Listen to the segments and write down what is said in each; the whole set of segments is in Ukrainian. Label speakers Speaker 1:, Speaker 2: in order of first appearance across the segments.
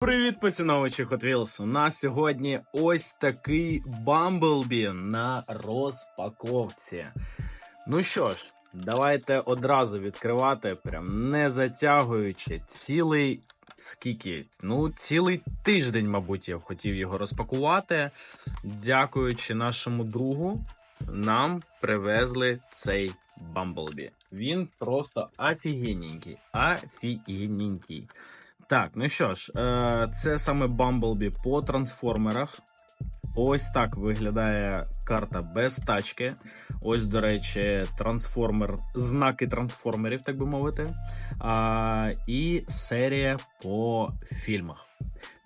Speaker 1: Привіт, поціновувачі Hot Wheels! У нас сьогодні ось такий Бамблбі на розпаковці. Ну що ж, давайте одразу відкривати, прям не затягуючи цілий скільки? Ну, цілий тиждень, мабуть, я хотів його розпакувати. Дякуючи нашому другу, нам привезли цей Бамблбі. Він просто офігенненький. Офігенненький. Так, ну що ж, е, це саме Бамблбі по трансформерах. Ось так виглядає карта без тачки. Ось, до речі, трансформер, знаки трансформерів, так би мовити. А, І серія по фільмах.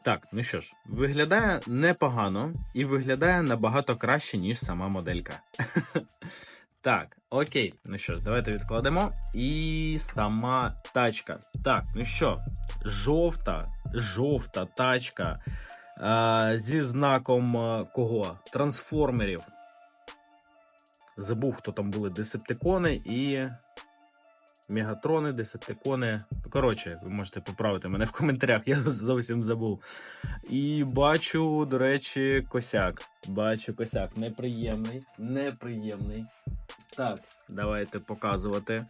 Speaker 1: Так, ну що ж, виглядає непогано і виглядає набагато краще, ніж сама моделька. Так, окей, ну що ж, давайте відкладемо. І сама тачка. Так, ну що, жовта, жовта тачка а, зі знаком а, кого? Трансформерів. Забув, хто там були десептикони і. Мегатрони, десептикони. Коротше, ви можете поправити мене в коментарях, я зовсім забув. І бачу, до речі, косяк. Бачу косяк. Неприємний, неприємний. Так, давайте показувати.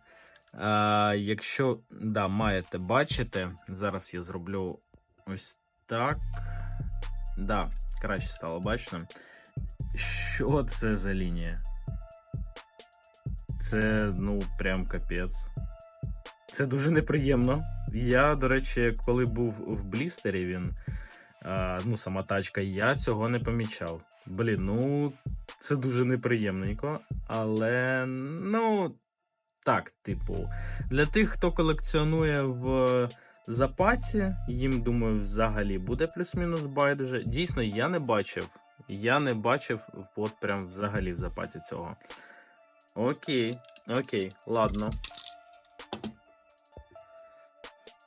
Speaker 1: А, Якщо да, маєте бачити, зараз я зроблю ось так. Да, краще стало бачно. Що це за лінія? Це, ну, прям капець. Це дуже неприємно. Я, до речі, коли був в блістері, він. А, ну, сама тачка, я цього не помічав. Блін, ну, це дуже неприємненько, але, ну, так, типу, для тих, хто колекціонує в запаці, їм, думаю, взагалі буде плюс-мінус байдуже. Дійсно, я не бачив. Я не бачив от прям взагалі в запаці цього. Окей, окей, ладно.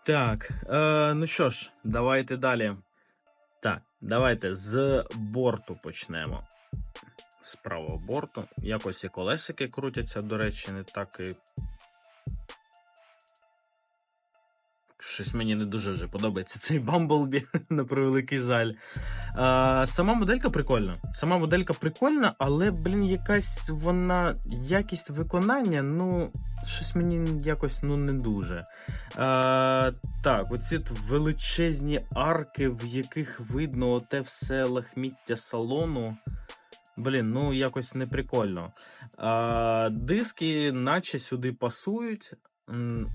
Speaker 1: Так, е, ну що ж, давайте далі. Так, давайте з борту почнемо. Правого борту. Якось і колесики крутяться, до речі, не так і. Щось мені не дуже вже подобається цей Бамблбі, на превеликий жаль. А, Сама моделька прикольна. Сама моделька прикольна, але, блін, якась вона якість виконання, ну, щось мені якось ну, не дуже. А, Так, оці величезні арки, в яких видно те все лахміття салону. Блін, ну якось не прикольно. А, Диски, наче сюди пасують,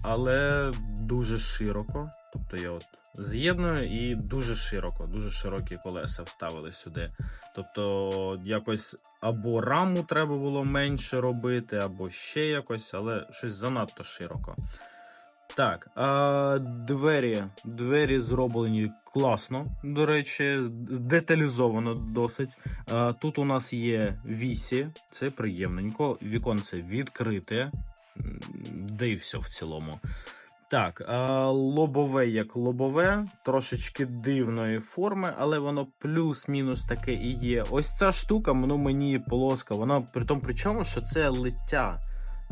Speaker 1: але дуже широко. Тобто я от з'єдную і дуже широко, дуже широкі колеса вставили сюди. Тобто, якось або раму треба було менше робити, або ще якось, але щось занадто широко. Так, а, двері. Двері зроблені класно, до речі, деталізовано досить. А, тут у нас є вісі, це приємненько. Віконце відкрите, де і все в цілому. Так, а, лобове як лобове, трошечки дивної форми, але воно плюс-мінус таке і є. Ось ця штука, воно мені полоска. Вона при тому при чому, що це лиття.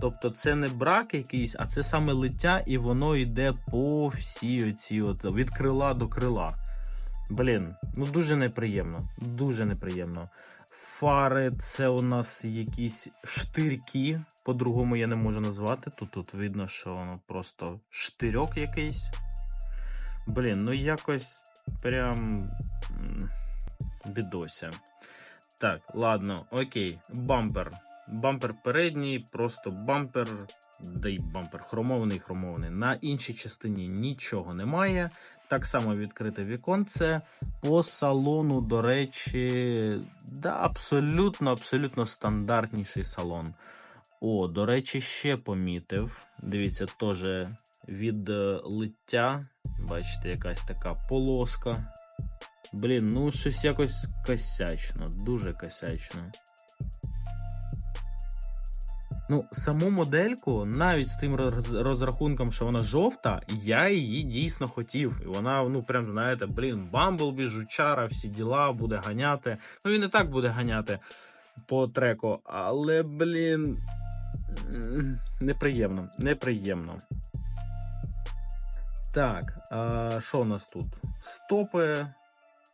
Speaker 1: Тобто це не брак якийсь, а це саме лиття, і воно йде по всій оці от від крила до крила. Блін, ну дуже неприємно. Дуже неприємно. Фари це у нас якісь штирки, по-другому я не можу назвати. Тут тут видно, що воно просто штирьок якийсь. Блін, ну якось прям бідося. Так, ладно, окей, бампер. Бампер передній, просто бампер, де й бампер хромований, хромований. На іншій частині нічого немає. Так само відкрите віконце. По салону, до речі, да, абсолютно, абсолютно стандартніший салон. О, до речі, ще помітив. Дивіться, теж від е, лиття. Бачите, якась така полоска. Блін, ну щось якось косячно, дуже косячно. Ну, саму модельку, навіть з тим розрахунком, що вона жовта, я її дійсно хотів. І вона, ну, прям, знаєте, блін, Бамблбі, жучара, всі діла, буде ганяти. Ну, він і так буде ганяти по треку, але, блін, неприємно, неприємно. Так, а, що у нас тут? Стопи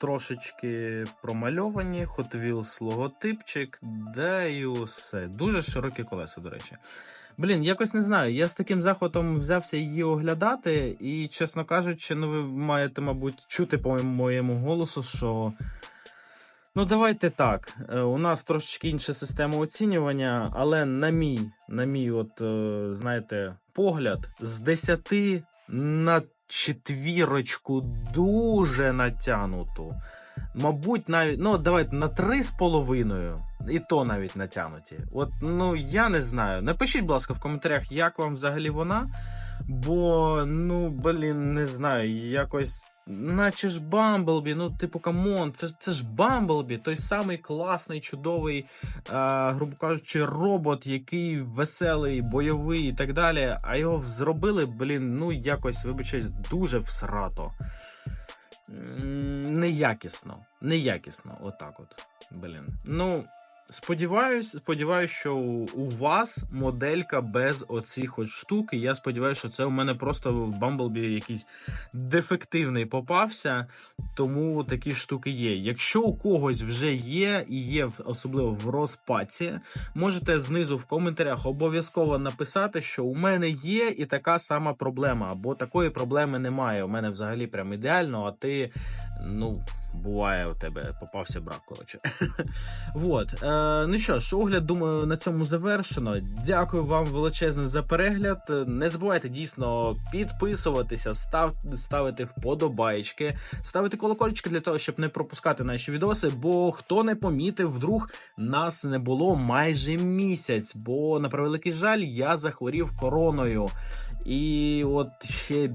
Speaker 1: трошечки промальовані, Hot Wheels логотипчик, да і усе. Дуже широкі колеса, до речі. Блін, якось не знаю. Я з таким захватом взявся її оглядати, і, чесно кажучи, ну ви маєте, мабуть, чути по моєму голосу, що. Ну, давайте так. Е, У нас трошечки інша система оцінювання, але на мій, на мій, от, е, знаєте, погляд, з 10 на четвірочку дуже натянуту. Мабуть, навіть, ну, давайте на 3,5, і то навіть натянуті. От, ну, я не знаю. Напишіть, будь ласка, в коментарях, як вам взагалі вона. Бо, ну, блін, не знаю, якось. Наче ж Бамблбі, ну, типу, камон, це, це ж Бамблбі, той самий класний, чудовий, а, грубо кажучи, робот, який веселий, бойовий і так далі. А його зробили, блін, ну якось, вибачаюсь, дуже всрато. Неякісно. Неякісно, отак от. Блін. Ну, сподіваюсь, сподіваюсь, що у вас моделька без оцих от штук. І я сподіваюся, що це у мене просто в Бамблбі якийсь дефективний попався, тому такі штуки є. Якщо у когось вже є і є особливо в розпаці, можете знизу в коментарях обов'язково написати, що у мене є і така сама проблема, або такої проблеми немає. У мене взагалі прям ідеально, а ти, ну, буває, у тебе попався брак, коротше. Вот. Е, ну що ж, огляд, думаю, на цьому завершено. Дякую вам величезне за перегляд. Не забувайте дійсно підписуватися, став, ставити вподобайки, ставити колокольчики для того, щоб не пропускати наші відоси. Бо хто не помітив, вдруг нас не було майже місяць. Бо на превеликий жаль, я захворів короною. І от ще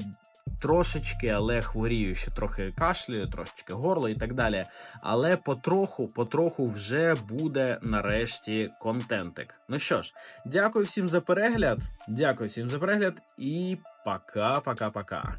Speaker 1: трошечки, але хворію, ще трохи кашлюю, трошечки горло і так далі. Але потроху, потроху вже буде нарешті контентик. Ну що ж, дякую всім за перегляд. Дякую всім за перегляд і пока-пока-пока.